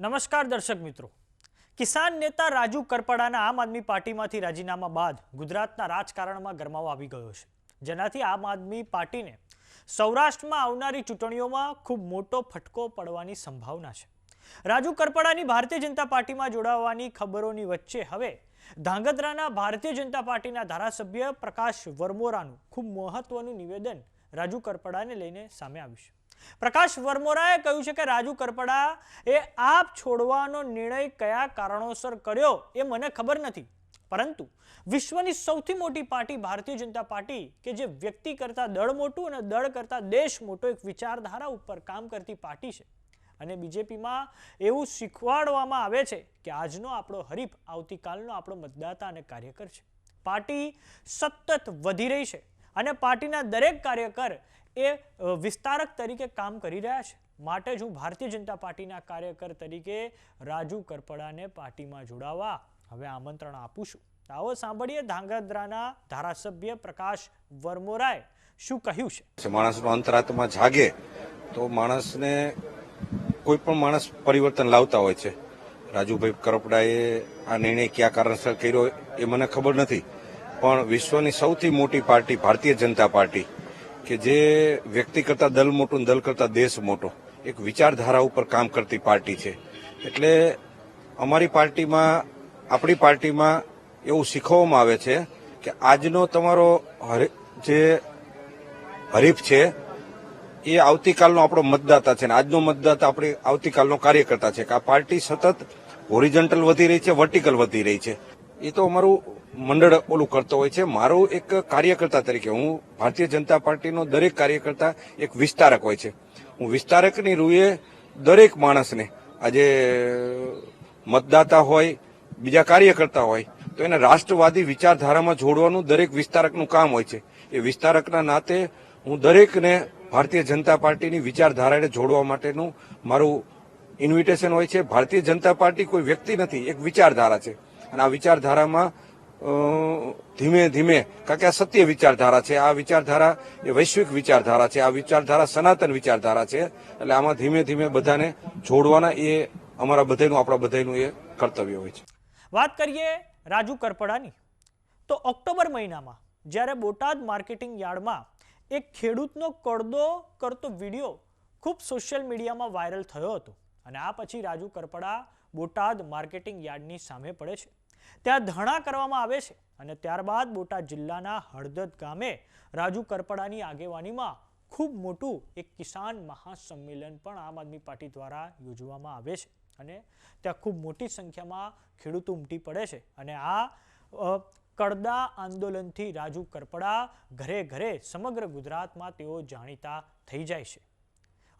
નમસ્કાર દર્શક મિત્રો. કિસાન નેતા રાજુ કરપડાના આમ આદમી પાર્ટીમાંથી રાજીનામા બાદ ગુજરાતના રાજકારણમાં ગરમાવો આવી ગયો છે. જેનાથી આમ આદમી પાર્ટીને સૌરાષ્ટ્રમાં આવનારી ચૂંટણીઓમાં ખૂબ મોટો ફટકો પડવાની સંભાવના છે. રાજુ કરપડાની ભારતીય જનતા પાર્ટીમાં જોડાવાની ખબરોની વચ્ચે હવે ધાંગધ્રાના ભારતીય જનતા પાર્ટીના ધારાસભ્ય પ્રકાશ વરમોરાનું ખૂબ મહત્વનું નિવેદન રાજુ કરપડાને લઈને સામે આવ્યું છે. પ્રકાશ વર્મોરાએ કહ્યું છે કે રાજુ કરપડા એ આપ છોડવાનો નિર્ણય કયા કારણોસર કર્યો એ મને ખબર નથી. પરંતુ વિશ્વની સૌથી મોટી પાર્ટી ભારતીય જનતા પાર્ટી કે જે વ્યક્તિ કરતા દળ મોટું અને દળ કરતા દેશ મોટો એક વિચારધારા ઉપર કામ કરતી પાર્ટી છે. અને બીજેપીમાં એવું શીખવાડવામાં આવે છે કે આજનો આપણો હરીફ આવતીકાલનો આપણો મતદાતા અને કાર્યકર છે. પાર્ટી સતત વધી રહી છે અને પાર્ટીના દરેક કાર્યકર એ વિસ્તારક તરીકે કામ કરી રહ્યા છે. માટે જ હું ભારતીય જનતા પાર્ટીના કાર્યકર તરીકે રાજુ કરપડાને પાર્ટીમાં જોડાવા હવે આમંત્રણ આપું છું. આવો સાંભળીએ ધાંગધ્રાના ધારાસભ્ય પ્રકાશ વરમોરાએ શું કહ્યું છે. માણસનો અંતરાત્મા જાગે તો માણસને કોઈ પણ માણસ પરિવર્તન લાવતા હોય છે. રાજુભાઈ કરપડાએ આ નિર્ણય કયા કારણસર કર્યો એ મને ખબર નથી. પણ વિશ્વની સૌથી મોટી પાર્ટી ભારતીય જનતા પાર્ટી કે જે વ્યક્તિ કરતા દલ મોટું દલ કરતા દેશ મોટો, એક વિચારધારા ઉપર કામ કરતી પાર્ટી છે. એટલે અમારી પાર્ટીમાં, આપણી પાર્ટીમાં એવું શીખવવામાં આવે છે કે આજનો તમારો જે હરીફ છે, એ આવતીકાલનો આપણો મતદાતા છે અને આજનો મતદાતા આપણે આવતીકાલનો કાર્યકર્તા છે કે આ પાર્ટી સતત હોરિજન્ટલ વધી રહી છે, વર્ટિકલ વધી રહી છે. એ તો અમારું મંડળ ઓલું કરતો હોય છે. મારું એક કાર્યકર્તા તરીકે હું ભારતીય જનતા પાર્ટીનો દરેક કાર્યકર્તા એક વિસ્તારક હોય છે. હું વિસ્તારકની રૂએ દરેક માણસને આજે મતદાતા હોય, બીજા કાર્યકર્તા હોય, તો એને રાષ્ટ્રવાદી વિચારધારામાં જોડવાનું દરેક વિસ્તારકનું કામ હોય છે. એ વિસ્તારકના નાતે હું દરેકને ભારતીય જનતા પાર્ટીની વિચારધારાને જોડવા માટેનું મારું ઇન્વિટેશન હોય છે. ભારતીય જનતા પાર્ટી કોઈ વ્યક્તિ નથી, એક વિચારધારા છે. અને આ વિચારધારામાં ધીમે ધીમે, કારણ કે આ સત્ય વિચારધારા છે, આ વિચારધારા એ વૈશ્વિક વિચારધારા છે, આ વિચારધારા સનાતન વિચારધારા છે, એટલે આમાં ધીમે ધીમે બધાને જોડવાના એ અમારા બધાનું, આપણા બધાનું એ કર્તવ્ય હોય છે. વાત કરીએ રાજુ કરપડાની. તો ઓક્ટોબર મહિનામાં, જ્યારે બોટાદ માર્કેટિંગ યાર્ડમાં એક ખેડૂતનો કડદો કરતો વીડિયો ખૂબ સોશિયલ મીડિયામાં વાયરલ થયો હતો. અને આ પછી રાજુ કરપડા બોટાદ માર્કેટિંગ યાર્ડની સામે પડે છે. ત્યાં ધરણા કરવામાં આવે છે અને ત્યારબાદ બોટાદ જિલ્લાના હળદદ ગામે રાજુ કરપડાની આગેવાનીમાં ખૂબ મોટું એક કિસાન મહાસંમેલન પણ આમ આદમી પાર્ટી દ્વારા યોજવામાં આવે છે અને ત્યાં ખૂબ મોટી સંખ્યામાં ખેડૂતો ઉમટી પડે છે અને આ કડદા આંદોલનથી રાજુ કરપડા ઘરે ઘરે સમગ્ર ગુજરાતમાં તેઓ જાણીતા થઈ જાય છે.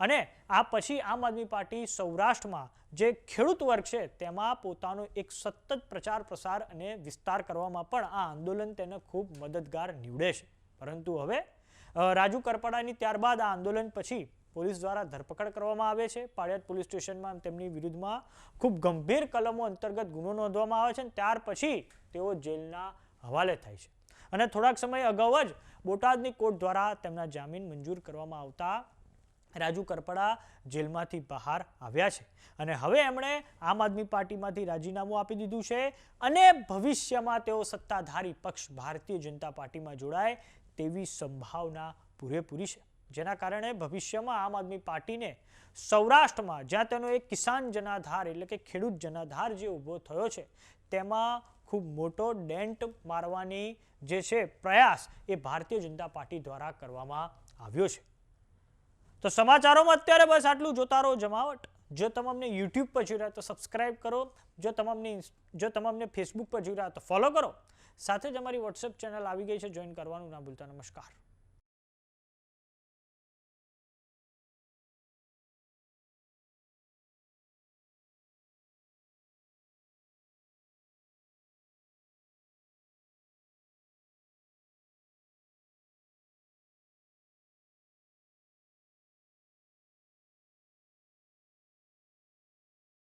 અને આ પછી આમ આદમી પાર્ટી સૌરાષ્ટ્રમાં જે ખેડૂત વર્ગ છે તેમાં પોતાનો એક સતત પ્રચાર, પ્રસાર અને વિસ્તાર કરવામાં પણ આ આંદોલન તેને ખૂબ મદદગાર નીવડે છે. પરંતુ હવે રાજુ કરપડાની ત્યારબાદ આ આંદોલન પછી પોલીસ દ્વારા ધરપકડ કરવામાં આવે છે. પાળિયાદ પોલીસ સ્ટેશનમાં તેમની વિરુદ્ધમાં ખૂબ ગંભીર કલમો અંતર્ગત ગુનો નોંધવામાં આવે છે અને ત્યાર પછી તેઓ જેલના હવાલે થાય છે. અને થોડાક સમય અગાઉ જ બોટાદની કોર્ટ દ્વારા તેમના જામીન મંજૂર કરવામાં આવતા રાજુ કરપડા જેલમાંથી બહાર આવ્યા છે. અને હવે એમણે આમ આદમી પાર્ટીમાંથી રાજીનામું આપી દીધું છે અને ભવિષ્યમાં તેઓ સત્તાધારી પક્ષ ભારતીય જનતા પાર્ટીમાં જોડાય તેવી સંભાવના પૂરેપૂરી છે. જેના કારણે ભવિષ્યમાં આમ આદમી પાર્ટીને સૌરાષ્ટ્રમાં, જ્યાં તેનો એક કિસાન જનાધાર એટલે કે ખેડૂત જનાધાર જે ઊભો થયો છે, તેમાં ખૂબ મોટો ડેન્ટ મારવાની જે છે પ્રયાસ એ ભારતીય જનતા પાર્ટી દ્વારા કરવામાં આવ્યો છે. તો સમાચારોમાં અત્યારે બસ આટલું જોતા રહો જમાવટ. જો તમામને યુટ્યુબ પર જોઈ રહ્યા તો સબસ્ક્રાઇબ કરો. જો તમને જો તમામને ફેસબુક પર જોઈ રહ્યા તો ફોલો કરો. સાથે જ અમારી વોટ્સએપ ચેનલ આવી ગઈ છે. જોઈન કરવાનું ના ભૂલતા. નમસ્કાર.